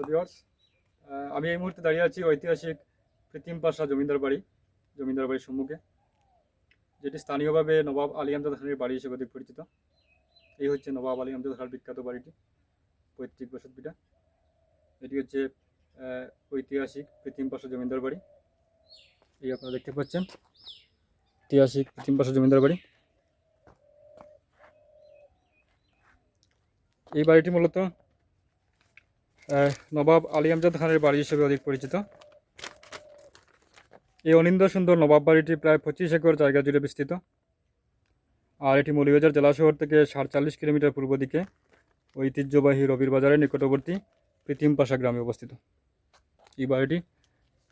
Hello viewers আমি এই মুহূর্তে দাঁড়িয়ে আছি ঐতিহাসিক কৃত্রিম পাশা জমিদার বাড়ি, জমিদার বাড়ির সম্মুখে, যেটি স্থানীয়ভাবে নবাব আলী আমজাদ খানের বাড়ি হিসেবে অধিক পরিচিত। এই হচ্ছে নবাব আলী আমজাদ খানের বিখ্যাত বাড়িটি, পৈতৃক বসতভিটা এটি হচ্ছে ঐতিহাসিক কৃত্রিম পাশা জমিদার বাড়ি। এই আপনারা দেখতে পাচ্ছেন, ঐতিহাসিক কৃত্রিম পাশা জমিদার বাড়ি। এই বাড়িটি মূলত নবাব আলী আমজাদ খানের বাড়ি হিসেবে অধিক পরিচিত। এই অনিন্দ সুন্দর নবাব বাড়িটি প্রায় পঁচিশ একর জায়গা জুড়ে বিস্তৃত। আর এটি মৌলিবাজার জেলা শহর থেকে সাতচল্লিশ কিলোমিটার পূর্ব দিকে ঐতিহ্যবাহী রবির বাজারের নিকটবর্তী কৃত্রিম পাশা গ্রামে অবস্থিত। এই বাড়িটি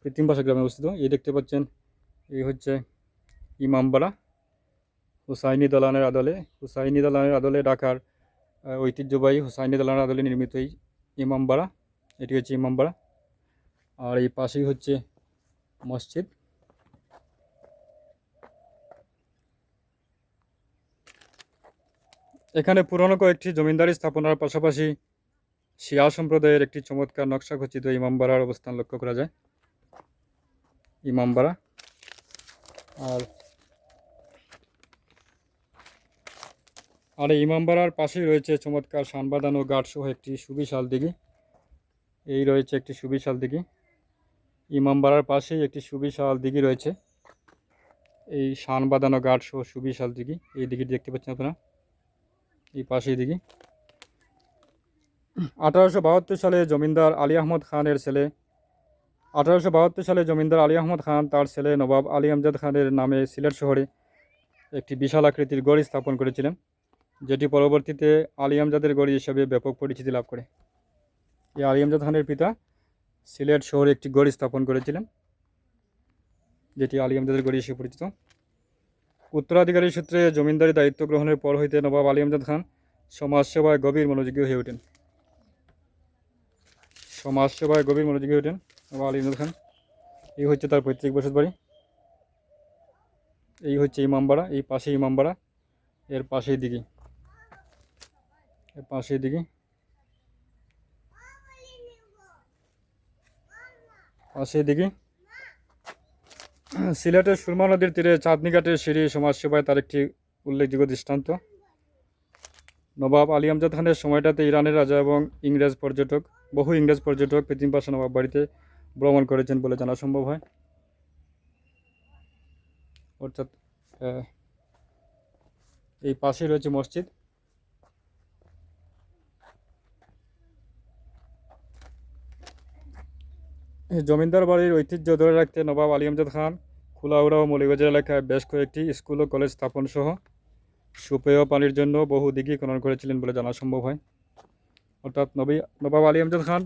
কৃত্রিম পাশা গ্রামে অবস্থিত। এই দেখতে পাচ্ছেন, এই হচ্ছে ইমামবাড়া। হুসাইনি দালানের আদলে, হুসাইনি দালানের আদলে ঢাকার ঐতিহ্যবাহী হুসাইনি দালানের আদলে নির্মিত এই ইমামবাড়া, এটি হচ্ছে ইমামবাড়া। আর এই পাশেই হচ্ছে মসজিদ। এখানে পুরনো কয়েকটি জমিদারি স্থাপনার পাশাপাশি শিয়া সম্প্রদায়ের একটি চমৎকার নকশা খচিত ইমামবাড়ার অবস্থান লক্ষ্য করা যায়। ইমামবাড়া। আর আর এই ইমামবাড়ার পাশেই রয়েছে চমৎকার সানবাদান ও গাঢ় একটি সুবিশাল দিঘি। এই রয়েছে একটি সুবিশাল দিঘি। ইমামবাড়ার পাশেই একটি সুবিশাল দিঘি রয়েছে। এই শান বাঁধানো গাঢ় সহ সুবিশাল দিঘি। এই দিঘিটি দেখতে পাচ্ছেন আপনারা? এই পাশেই দিঘি। আঠারোশো বাহাত্তর সালে জমিদার আলী আহমদ খানের ছেলে, আঠারোশো বাহাত্তর সালে জমিদার আলী আহমদ খান তার ছেলে নবাব আলী আমজাদ খানের নামে সিলেট শহরে একটি বিশাল আকৃতির গড় স্থাপন করেছিলেন। যেটি পরবর্তীতে আলী আমজাদের গড়ি হিসেবে ব্যাপক পরিচিতি লাভ করে। এই আলী আমজাদ খানের পিতা সিলেট শহরে একটি গড়ি স্থাপন করেছিলেন, যেটি আলী আমজাদের গড়ি হিসেবে পরিচিত। উত্তরাধিকারী সূত্রে জমিদারি দায়িত্ব গ্রহণের পর হইতে নবাব আলী আমজাদ খান সমাজসেবায় গভীর মনোযোগী হয়ে ওঠেন। সমাজসেবায় গভীর মনোযোগী হয়ে ওঠেন নবাব আলী আমজাদ খান। এই হচ্ছে তার পৈতৃক বসত বাড়ি। এই হচ্ছে ইমামবাড়া, এই পাশে ইমামবাড়া, এর পাশেই দিকে পাশেই দিকে পাশেই দিকে সিলেটের সুরমা নদীর তীরে চাঁদনি ঘাটের সিঁড়ি সমাজসেবায় তার একটি উল্লেখযোগ্য দৃষ্টান্ত। নবাব আলী আমজাদ খানের সময়টাতে ইরানের রাজা এবং ইংরেজ পর্যটক, বহু ইংরেজ পর্যটক পৃথিবী পাশা নবাব বাড়িতে ভ্রমণ করেছেন বলে জানা সম্ভব হয়। অর্থাৎ এই পাশেই রয়েছে মসজিদ। জমিদার বাড়ির ঐতিহ্য ধরে রাখতে নবাব আলী আমজাদ খান কুলাউড়া ও মৌলিবাজার এলাকায় বেশ কয়েকটি স্কুল ও কলেজ স্থাপন সহ সুপেয় পানির জন্য বহু দিঘি খনন করেছিলেন বলে জানা সম্ভব হয়। অর্থাৎ নবী, নবাব আলী আমজাদ খান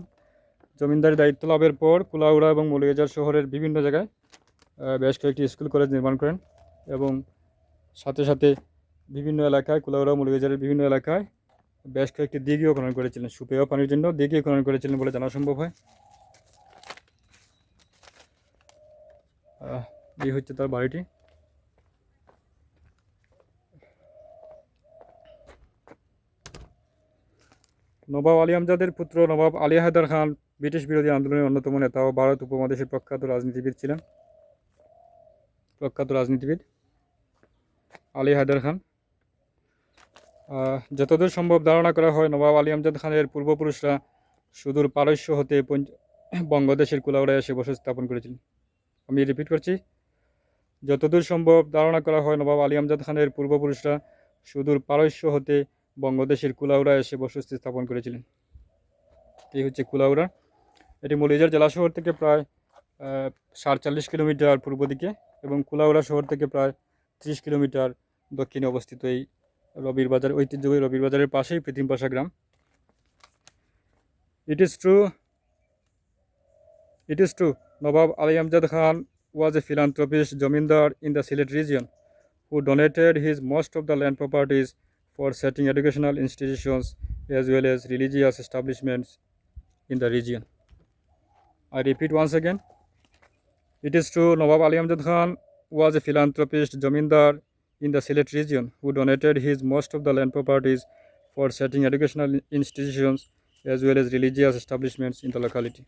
জমিদারি দায়িত্ব লাভের পর কুলাউড়া এবং মৌলিবাজার শহরের বিভিন্ন জায়গায় বেশ কয়েকটি স্কুল কলেজ নির্মাণ করেন এবং সাথে সাথে বিভিন্ন এলাকায় কুলাউড়া মৌলিবাজারের বিভিন্ন এলাকায় বেশ কয়েকটি দিঘিও খনন করেছিলেন। সুপেয় পানির জন্য দিঘি খনন করেছিলেন বলে জানা সম্ভব হয়। এই হচ্ছে তার বাড়িটি। নবাব আলী আমজাদের পুত্র নবাব আলী হায়দার খান ব্রিটিশ বিরোধী আন্দোলনের অন্যতম নেতা ও ভারত উপমহাদেশের প্রখ্যাত রাজনীতিবিদ ছিলেন। প্রখ্যাত রাজনীতিবিদ আলী হায়দার খান। যতদূর সম্ভব ধারণা করা হয়, নবাব আলী আমজাদ খানের পূর্বপুরুষরা সুদূর পারস্য হতে বঙ্গদেশের কুলাউড়ায় এসে বসতি স্থাপন করেছিলেন। আমি রিপিট করছি। যতদূর সম্ভব ধারণা করা হয়, নবাব আলী আমজাদ খানের পূর্বপুরুষরা সুদূর পারস্য হতে বঙ্গদেশের কুলাউড়া এসে বসতি স্থাপন করেছিলেন। এই হচ্ছে কুলাউড়া। এটি মৌলিজার জেলা শহর থেকে প্রায় সাতচল্লিশ কিলোমিটার পূর্ব দিকে এবং কুলাউড়া শহর থেকে প্রায় ত্রিশ কিলোমিটার দক্ষিণে অবস্থিত এই রবির বাজার, ঐতিহ্যবাহী রবির বাজারের পাশেই পৃথিবী পাশা গ্রাম। It is true It is true, Nawab Ali Amjad Khan was a philanthropist Jamindar in the Silet region who donated his most of the land properties for setting educational institutions as well as religious establishments in the region. I repeat once again, it is true Nawab Ali Amjad Khan was a philanthropist Jamindar in the Silet region who donated his most of the land properties for setting educational institutions as well as religious establishments in the locality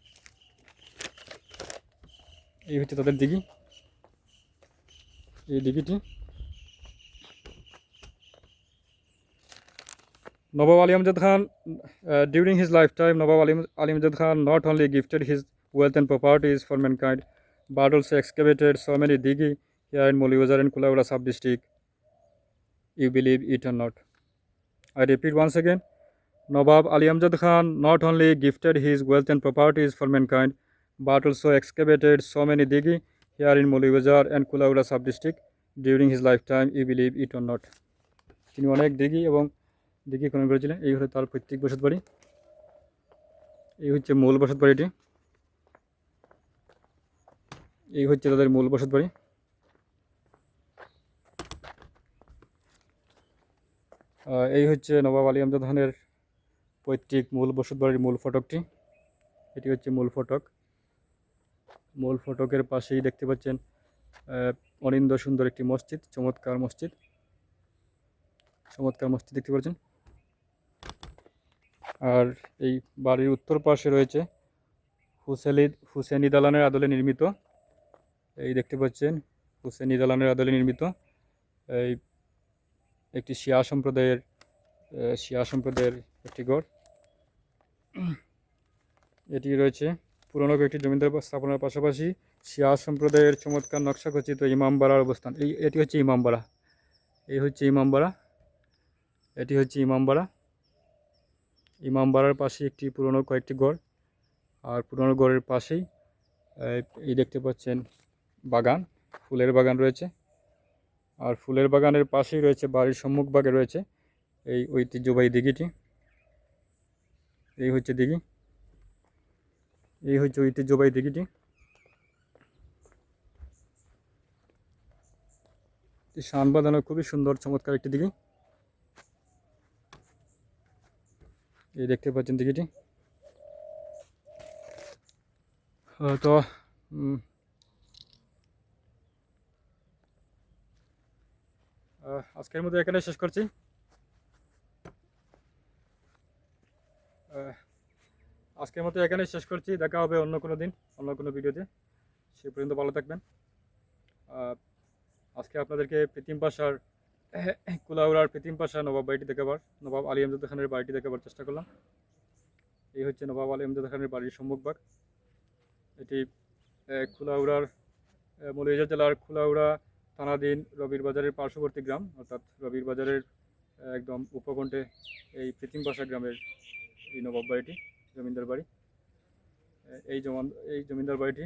এই হচ্ছে তাদের দিঘি এই দিঘিটি Nawab Ali Amjad Khan, uh, during his lifetime, Nawab Ali, Ali Amjad Khan not only gifted his wealth and properties for mankind, but also excavated so many digi here in Moliwazar and Kulawara sub-district. You believe it or not. I repeat once again, Nawab Ali Amjad Khan not only gifted his wealth and properties for mankind, but also excavated so many digi here in Moliwazar and Kulawara sub-district during his lifetime. You believe it or not. তিনি অনেক দিঘি এবং দিঘি খনন করেছিলেন। এই হলো তার পৈতৃক বসত বাড়ি এই হচ্ছে মূল বসত বাড়িটি এই হচ্ছে তাদের মূল বসত বাড়ি এই হচ্ছে নবাব আলী আমজাদ খানের পৈতৃক মূল বসত বাড়ির মূল ফটকটি। এটি হচ্ছে মূল ফটক। মূল ফটকের পাশেই দেখতে পাচ্ছেন অনিন্দ সুন্দর একটি মসজিদ, চমৎকার মসজিদ। চমৎকার মসজিদ দেখতে পাচ্ছেন। আর এই বাড়ির উত্তর পাশে রয়েছে হুসেলি, হুসেনি দালানের আদলে নির্মিত। এই দেখতে পাচ্ছেন, হুসেনি দালানের আদলে নির্মিত। এই একটি শিয়া সম্প্রদায়ের শিয়া সম্প্রদায়ের একটি গড় এটি রয়েছে পুরনো কয়েকটি জমিদার স্থাপনার পাশাপাশি শিয়া সম্প্রদায়ের চমৎকার নকশাখচিত ইমামবাড়ার অবস্থান। এই, এটি হচ্ছে ইমামবাড়া এই হচ্ছে ইমামবাড়া এটি হচ্ছে ইমামবাড়া ইমামবাড়ার পাশে একটি পুরনো কয়েকটি গড় আর পুরনো গড়ের পাশেই এই দেখতে পাচ্ছেন বাগান। ফুলের বাগান রয়েছে আর ফুলের বাগানের পাশেই রয়েছে বাড়ির সম্মুখ ভাগে রয়েছে এই ঐতিহ্যবাহী দিঘিটি। এই হচ্ছে দিঘি। এই হচ্ছে ঐতিহ্যবাহী দিঘিটি শান বাঁধানো খুবই সুন্দর, চমৎকার একটি দিঘি এই দেখতে পাচ্ছেন দিঘিটি তো আজকের মতো এখানে শেষ করছি। আজকের মতো এখানে শেষ করছি। দেখা হবে অন্য কোনো দিন অন্য কোনো ভিডিওতে। সে পর্যন্ত ভালো থাকবেন। আজকে আপনাদেরকে প্রীতিম পাশার কুলাউড়ার প্রীতিম পাশা নবাব বাড়িটি দেখাবার নবাব আলী আমজাদ খানের বাড়িটি দেখাবার চেষ্টা করলাম। এই হচ্ছে নবাব আলী আমজাদ খানের বাড়ির সম্মুখভাগ এটি আহ, মৌলভীবাজার জেলার কুলাউড়া থানাধীন রবির বাজারের পার্শ্ববর্তী গ্রাম অর্থাৎ রবির বাজারের একদম উপকণ্ঠে এই প্রীতিম পাশা গ্রামের এই নবাব বাড়িটি। জমিদার বাড়ি। এই জমান, এই জমিদার বাড়িটি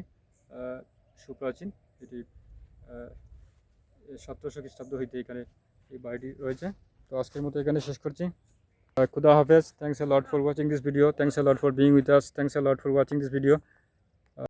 সুপ্রাচীন। এটি সতেরোশো খ্রিস্টাব্দ হইতে এখানে এই বাড়িটি রয়েছে। তো আজকের মতো এখানে শেষ করছি। খুদা হাফেজ। Thanks a lot for watching this video thanks a lot for being with us thanks a lot for watching this video